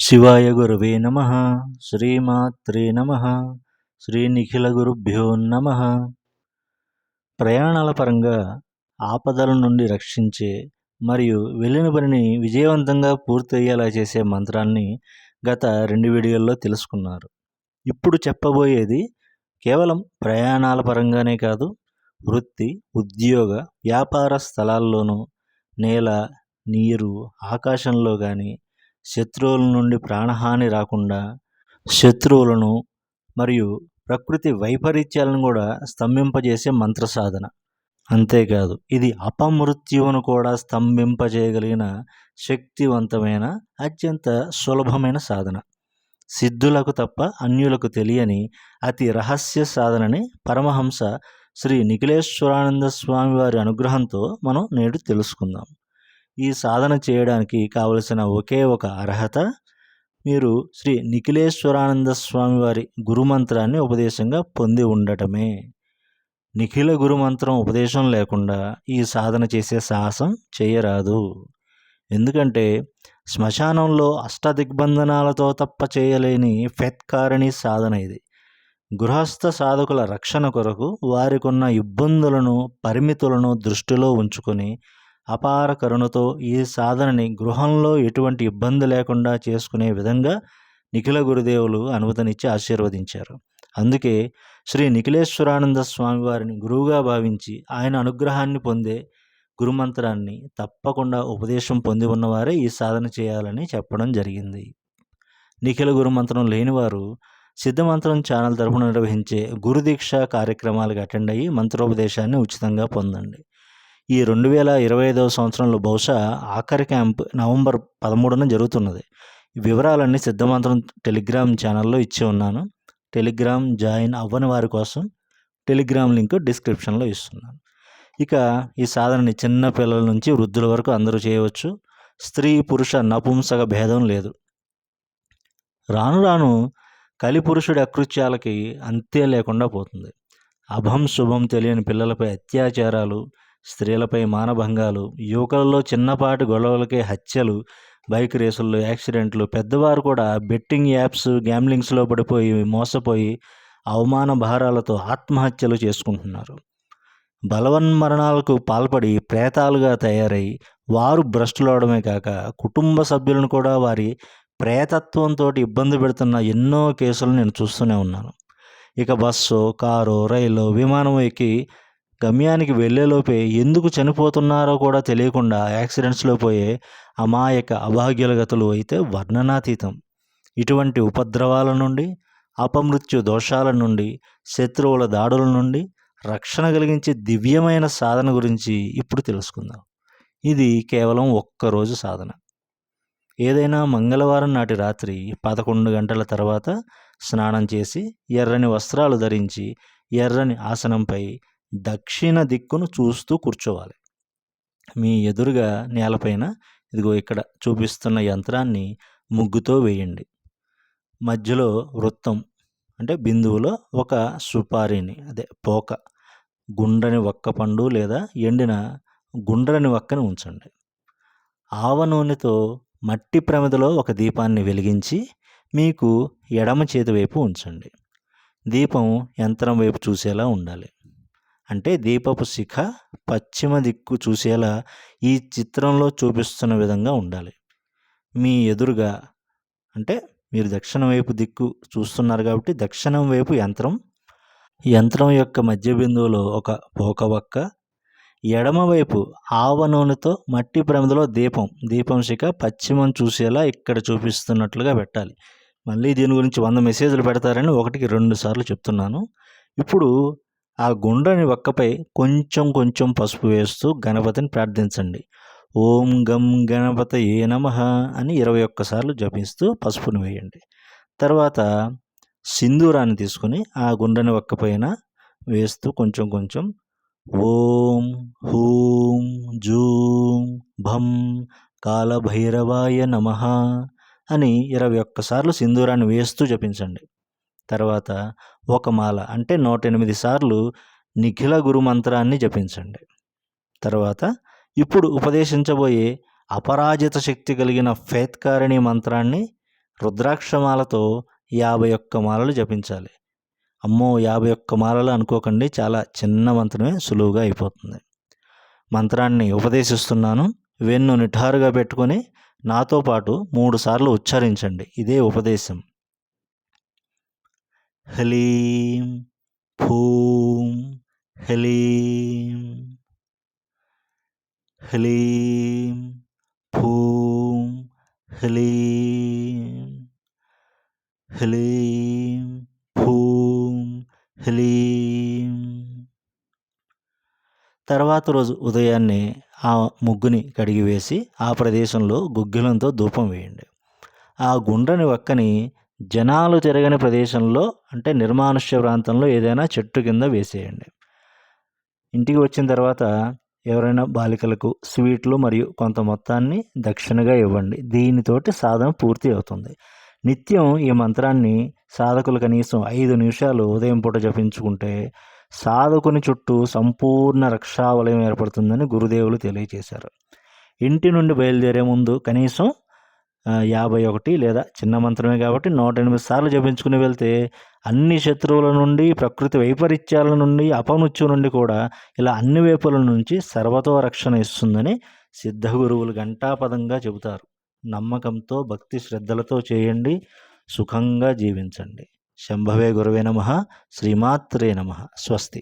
శివాయ గురువే నమ. శ్రీమాత్రే నమ. శ్రీ నిఖిల గురుభ్యో నమ. ప్రయాణాల పరంగా ఆపదల నుండి రక్షించే మరియు వెళ్ళిన పనిని విజయవంతంగా పూర్తయ్యేలా చేసే మంత్రాన్ని గత రెండు వీడియోల్లో తెలుసుకున్నారు. ఇప్పుడు చెప్పబోయేది కేవలం ప్రయాణాల పరంగానే కాదు వృత్తి ఉద్యోగ వ్యాపార స్థలాల్లోనూ నేల నీరు ఆకాశంలో కానీ శత్రువుల నుండి ప్రాణహాని రాకుండా శత్రువులను మరియు ప్రకృతి వైపరీత్యాలను కూడా స్తంభింపజేసే మంత్ర సాధన అంతేకాదు ఇది అపమృత్యువును కూడా స్తంభింపజేయగలిగిన శక్తివంతమైన అత్యంత సులభమైన సాధన. సిద్ధులకు తప్ప అన్యులకు తెలియని అతి రహస్య సాధనని పరమహంస శ్రీ నిఖిలేశ్వరానంద స్వామి వారి అనుగ్రహంతో మనం నేడు తెలుసుకుందాం. ఈ సాధన చేయడానికి కావలసిన ఒకే ఒక అర్హత మీరు శ్రీ నిఖిలేశ్వరానంద స్వామి వారి గురుమంత్రాన్ని ఉపదేశంగా పొంది ఉండటమే. నిఖిల గురుమంత్రం ఉపదేశం లేకుండా ఈ సాధన చేసే సాహసం చేయరాదు. ఎందుకంటే శ్మశానంలో అష్టదిగ్బంధనాలతో తప్ప చేయలేని ఫెత్కారిణి సాధన ఇది. గృహస్థ సాధకుల రక్షణ కొరకు వారికున్న ఇబ్బందులను పరిమితులను దృష్టిలో ఉంచుకొని అపార కరుణతో ఈ సాధనని గృహంలో ఎటువంటి ఇబ్బంది లేకుండా చేసుకునే విధంగా నిఖిల గురుదేవులు అనుమతినిచ్చి ఆశీర్వదించారు. అందుకే శ్రీ నిఖిలేశ్వరానంద స్వామి వారిని గురువుగా భావించి ఆయన అనుగ్రహాన్ని పొందే గురుమంత్రాన్ని తప్పకుండా ఉపదేశం పొంది ఉన్నవారే ఈ సాధన చేయాలని చెప్పడం జరిగింది. నిఖిల గురుమంత్రం లేనివారు సిద్ధమంత్రం ఛానల్ తరఫున నిర్వహించే గురుదీక్ష కార్యక్రమాలకు అటెండ్ అయ్యి మంత్రోపదేశాన్ని ఉచితంగా పొందండి. ఈ రెండు వేల ఇరవై ఐదవ సంవత్సరంలో బహుశా ఆఖరి క్యాంప్ నవంబర్ పదమూడున జరుగుతున్నది. వివరాలన్నీ సిద్ధమంత్రం టెలిగ్రామ్ ఛానల్లో ఇచ్చి ఉన్నాను. టెలిగ్రామ్ జాయిన్ అవ్వని వారి కోసం టెలిగ్రామ్ లింక్ డిస్క్రిప్షన్లో ఇస్తున్నాను. ఇక ఈ సాధనని చిన్న పిల్లల నుంచి వృద్ధుల వరకు అందరూ చేయవచ్చు. స్త్రీ పురుష నపుంసక భేదం లేదు. రాను రాను కలిపురుషుడి అకృత్యాలకి అంతే లేకుండా పోతుంది. అభం శుభం తెలియని పిల్లలపై అత్యాచారాలు స్త్రీలపై మానభంగాలు యువకులలో చిన్నపాటి గొడవలకే హత్యలు బైక్ రేసుల్లో యాక్సిడెంట్లు పెద్దవారు కూడా బెట్టింగ్ యాప్స్ గ్యామ్లింగ్స్లో పడిపోయి మోసపోయి అవమాన భారాలతో ఆత్మహత్యలు చేసుకుంటున్నారు. బలవన్మరణాలకు పాల్పడి ప్రేతాలుగా తయారై వారు భ్రష్టులవడమే కాక కుటుంబ సభ్యులను కూడా వారి ప్రేతత్వంతో ఇబ్బంది పెడుతున్న ఎన్నో కేసులు నేను చూస్తూనే ఉన్నాను. ఇక బస్సు కారు రైలు విమానం ఎక్కి గమ్యానికి వెళ్ళేలోపే ఎందుకు చనిపోతున్నారో కూడా తెలియకుండా యాక్సిడెంట్స్లో పోయే అమాయక అభాగ్యులగతులు అయితే వర్ణనాతీతం. ఇటువంటి ఉపద్రవాల నుండి అపమృత్యు దోషాల నుండి శత్రువుల దాడుల నుండి రక్షణ కలిగించే దివ్యమైన సాధన గురించి ఇప్పుడు తెలుసుకుందాం. ఇది కేవలం ఒక్కరోజు సాధన. ఏదైనా మంగళవారం నాటి రాత్రి పదకొండు గంటల తర్వాత స్నానం చేసి ఎర్రని వస్త్రాలు ధరించి ఎర్రని ఆసనంపై దక్షిణ దిక్కును చూస్తూ కూర్చోవాలి. మీ ఎదురుగా నేలపైన ఇదిగో ఇక్కడ చూపిస్తున్న యంత్రాన్ని ముగ్గుతో వేయండి. మధ్యలో వృత్తం అంటే బిందువులో ఒక సుపారీని అదే పోక గుండ్రని వక్క పండు లేదా ఎండిన గుండ్రని వక్కని ఉంచండి. ఆవ నూనెతో మట్టి ప్రమిదలో ఒక దీపాన్ని వెలిగించి మీకు ఎడమ చేతి వైపు ఉంచండి. దీపం యంత్రం వైపు చూసేలా ఉండాలి. అంటే దీపపు శిఖ పశ్చిమ దిక్కు చూసేలా ఈ చిత్రంలో చూపిస్తున్న విధంగా ఉండాలి. మీ ఎదురుగా అంటే మీరు దక్షిణం వైపు దిక్కు చూస్తున్నారు కాబట్టి దక్షిణం వైపు యంత్రం. యంత్రం యొక్క మధ్య బిందువులో ఒక పోకవక్క ఎడమవైపు ఆవ నూనెతో మట్టి ప్రమిదలో దీపం. దీపం శిఖ పశ్చిమం చూసేలా ఇక్కడ చూపిస్తున్నట్లుగా పెట్టాలి. మళ్ళీ దీని గురించి వంద మెసేజ్లు పెడతారని ఒకటికి రెండు సార్లు చెప్తున్నాను. ఇప్పుడు ఆ గుండ్రని వక్కపై కొంచెం కొంచెం పసుపు వేస్తూ గణపతిని ప్రార్థించండి. ఓం గం గణపత ఏ నమ అని ఇరవై ఒక్కసార్లు జపిస్తూ పసుపును వేయండి. తర్వాత సింధూరాన్ని తీసుకుని ఆ గుండ్రని వక్కపైన వేస్తూ కొంచెం కొంచెం ఓం హూం జూం భం కాలభైరవాయ నమ అని ఇరవై ఒక్కసార్లు సింధూరాన్ని వేస్తూ జపించండి. తర్వాత ఒక మాల అంటే నూట ఎనిమిది సార్లు నిఖిల గురు మంత్రాన్ని జపించండి. తర్వాత ఇప్పుడు ఉపదేశించబోయే అపరాజిత శక్తి కలిగిన ఫేత్కారిణి మంత్రాన్ని రుద్రాక్షమాలతో యాభై ఒక్క మాలలు జపించాలి. అమ్మో యాభై ఒక్క మాలలు అనుకోకండి చాలా చిన్న మంత్రమే సులువుగా అయిపోతుంది. మంత్రాన్ని ఉపదేశిస్తున్నాను వెన్ను నిఠారుగా పెట్టుకొని నాతో పాటు మూడు సార్లు ఉచ్చరించండి. ఇదే ఉపదేశం. హ్లీం ఫూం హ్లీం హ్లీం ఫూం హ్లీం హ్లీం భూం హ్లీం తర్వాత రోజు ఉదయాన్నే ఆ ముగ్గుని కడిగివేసి ఆ ప్రదేశంలో గుగ్గిలంతో ధూపం వేయండి. ఆ గుండ్రని వక్కని జనాలు తిరగని ప్రదేశంలో అంటే నిర్మానుష్య ప్రాంతంలో ఏదైనా చెట్టు కింద వేసేయండి. ఇంటికి వచ్చిన తర్వాత ఎవరైనా బాలికలకు స్వీట్లు మరియు కొంత మొత్తాన్ని దక్షిణగా ఇవ్వండి. దీనితోటి సాధన పూర్తి అవుతుంది. నిత్యం ఈ మంత్రాన్ని సాధకులు కనీసం ఐదు నిమిషాలు ఉదయం పూట జపించుకుంటే సాధకుని చుట్టూ సంపూర్ణ రక్షావలయం ఏర్పడుతుందని గురుదేవులు తెలియజేశారు ఇంటి నుండి బయలుదేరే ముందు కనీసం యాభై ఒకటి లేదా చిన్న మంత్రమే కాబట్టి నూట ఎనిమిది సార్లు జపించుకుని వెళ్తే అన్ని శత్రువుల నుండి ప్రకృతి వైపరీత్యాల నుండి అపమృత్యు నుండి కూడా ఇలా అన్ని వైపుల నుంచి సర్వతో రక్షణ ఇస్తుందని సిద్ధ గురువులు ఘంటాపదంగా చెబుతారు. నమ్మకంతో భక్తి శ్రద్ధలతో చేయండి. సుఖంగా జీవించండి. శంభవే గురవే నమ. శ్రీమాత్రే నమ. స్వస్తి.